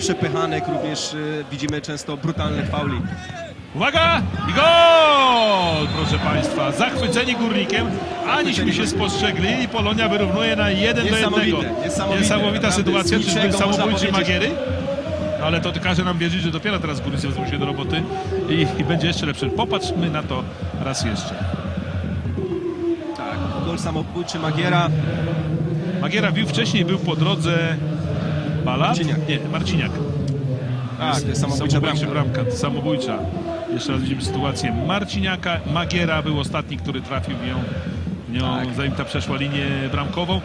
przepychanek, również y, widzimy często brutalnych fauli. Uwaga! I gol! Proszę Państwa, zachwyceni górnikiem, aniśmy się spostrzegli i Polonia wyrównuje na 1 do 1. Niesamowite, niesamowite. Niesamowita sytuacja, czyżby samobójczy. Magiery? No, Ale to każe nam wierzyć, że dopiero teraz górnicy wezmą się do roboty i, i będzie jeszcze lepsze. Popatrzmy na to raz jeszcze. Tak, gol samobójczy Magiera. Magiera Wił wcześniej był po drodze Balat? Marciniak. Nie, Marciniak. Tak, to jest samobójcza Samobójcza bramka. bramka, samobójcza. Jeszcze raz widzimy sytuację Marciniaka. Magiera był ostatni, który trafił w nią, w nią Tak. zanim ta przeszła linię bramkową.